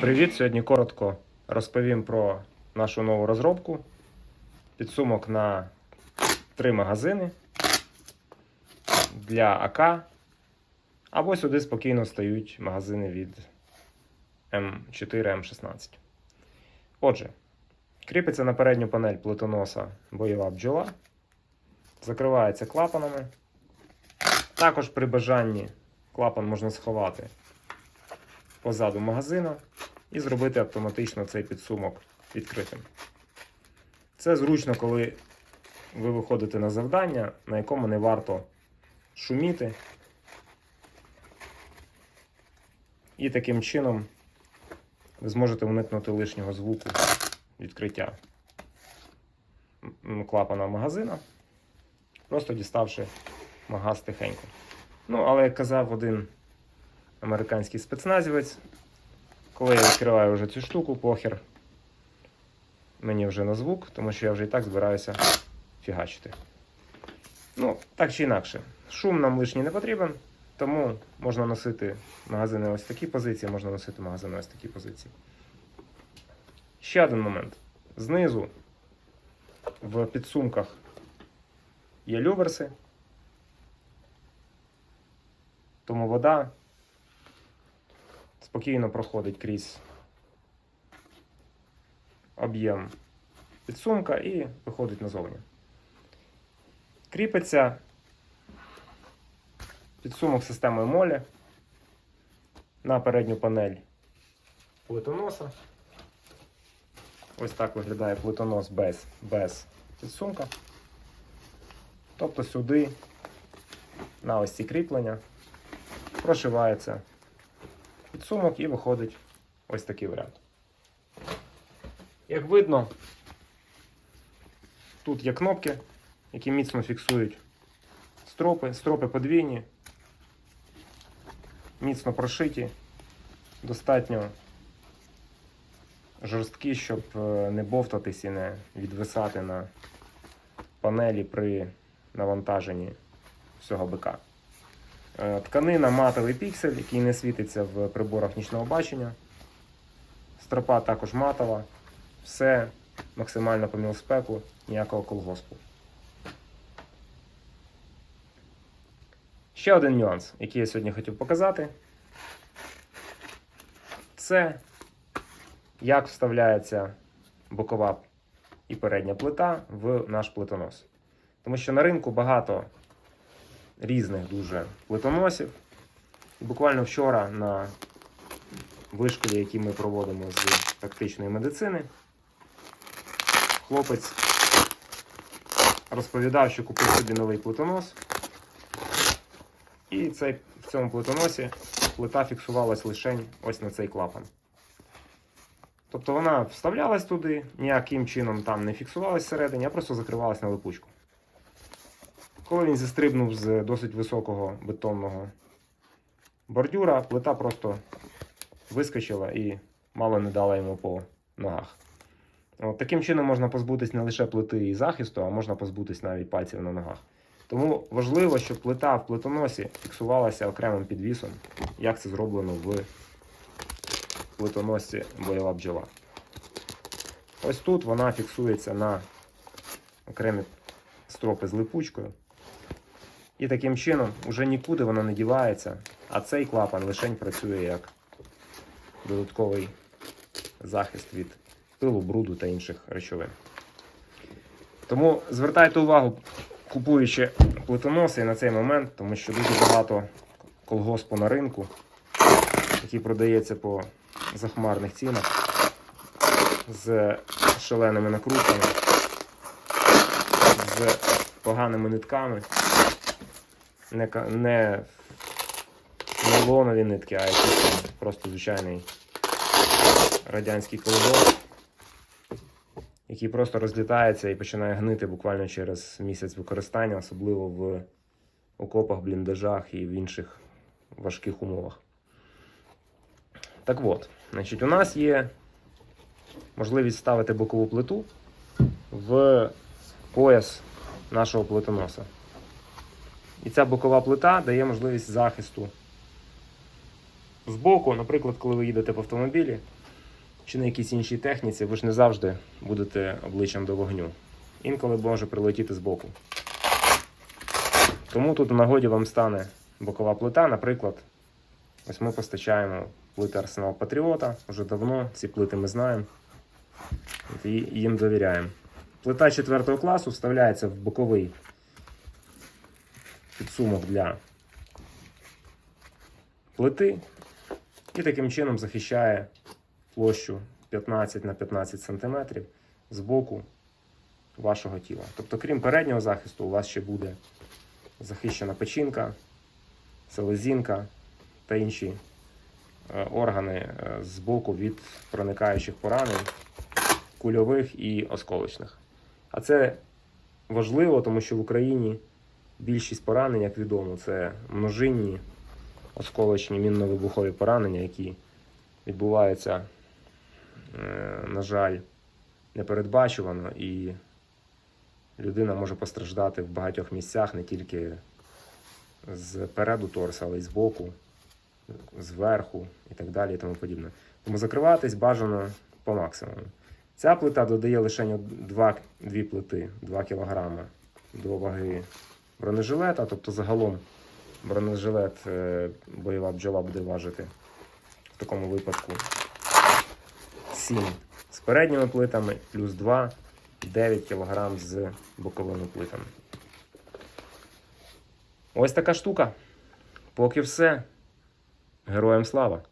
Привіт! Сьогодні коротко розповім про нашу нову розробку. Підсумок на три магазини для АК. Або сюди спокійно стають магазини від М4 М16. Отже, кріпиться на передню панель плитоноса бойова бджола. Закривається клапанами. Також при бажанні клапан можна сховати позаду магазину і зробити автоматично цей підсумок відкритим. Це зручно, коли ви виходите на завдання, на якому не варто шуміти. І таким чином ви зможете уникнути лишнього звуку відкриття клапана магазина, просто діставши магаз тихенько. Ну, але як казав один американський спецназівець. Коли я відкриваю вже цю штуку, похер мені вже на звук, тому що я вже і так збираюся фігачити. Ну, так чи інакше, шум нам лишній не потрібен, тому можна носити магазини ось такі позиції, можна носити магазини ось такі позиції. Ще один момент. Знизу в підсумках є люверси, тому вода спокійно проходить крізь об'єм підсумка і виходить назовні. Кріпиться підсумок системою молі на передню панель плитоноса. Ось так виглядає плитонос без, без підсумка. Тобто сюди, на ось ці кріплення, прошивається підсумок і виходить ось такий варіант. Як видно, тут є кнопки, які міцно фіксують стропи, стропи подвійні, міцно прошиті, достатньо жорсткі, щоб е, не бовтатись і не відвисати на панелі при навантаженні всього бика. Е, Тканина матовий піксель, який не світиться в приборах нічного бачення. Стропа також матова. Все максимально по мілспеку, ніякого колгоспу. Ще один нюанс, який я сьогодні хотів показати. Це як вставляється бокова і передня плита в наш плитонос. Тому що на ринку багато різних дуже плитоносів. І буквально вчора на вишколі, які ми проводимо з тактичної медицини, хлопець розповідав, що купив собі новий плитонос. І цей, в цьому плитоносі плита фіксувалась лише ось на цей клапан. Тобто вона вставлялась туди, ніяким чином там не фіксувалась всередині, а просто закривалась на липучку. Коли він зістрибнув з досить високого бетонного бордюра, плита просто вискочила і мало не дала йому по ногах. От, таким чином можна позбутись не лише плити і захисту, а можна позбутись навіть пальців на ногах. Тому важливо, щоб плита в плитоносі фіксувалася окремим підвісом, як це зроблено в плитоносці бойова бджола. Ось тут вона фіксується на окремі стропи з липучкою. І таким чином вже нікуди вона не дівається, а цей клапан лишень працює як додатковий захист від пилу, бруду та інших речовин. Тому звертайте увагу, купуючи плитоноси на цей момент, тому що дуже багато колгоспу на ринку, який продається по захмарних цінах з шаленими накрутками, з поганими нитками не, не нейлонові нитки, а там просто звичайний радянський колгосп, який просто розлітається і починає гнити буквально через місяць використання, особливо в окопах, бліндажах і в інших важких умовах. Так от, значить, у нас є можливість ставити бокову плиту в пояс нашого плитоноса. І ця бокова плита дає можливість захисту збоку. Наприклад, коли ви їдете в автомобілі, чи на якійсь іншій техніці, ви ж не завжди будете обличчям до вогню. Інколи може прилетіти збоку. Тому тут в нагоді вам стане бокова плита. Наприклад, ось ми постачаємо плити Арсенал Патріота вже давно. Ці плити ми знаємо і їм довіряємо. Плита 4 класу вставляється в боковий підсумок для плити і таким чином захищає площу 15 на 15 см з боку вашого тіла. Тобто, крім переднього захисту, у вас ще буде захищена печінка, селезінка та інші е, органи е, з боку від проникаючих поранень, кульових і осколочних. А це важливо, тому що в Україні більшість поранень, як відомо, це множинні осколочні мінно-вибухові поранення, які відбуваються, е, на жаль, непередбачувано, і людина може постраждати в багатьох місцях не тільки зпереду торса, але й збоку, зверху і так далі, і тому подібне. Тому закриватись бажано по максимуму. Ця плита додає лише 2, дві плити 2 кг до ваги бронежилета, тобто загалом бронежилет е, бойова бджола буде важити в такому випадку 7 з передніми плитами, плюс 2, 9 кг з боковими плитами. Ось така штука. Поки все. Героям слава!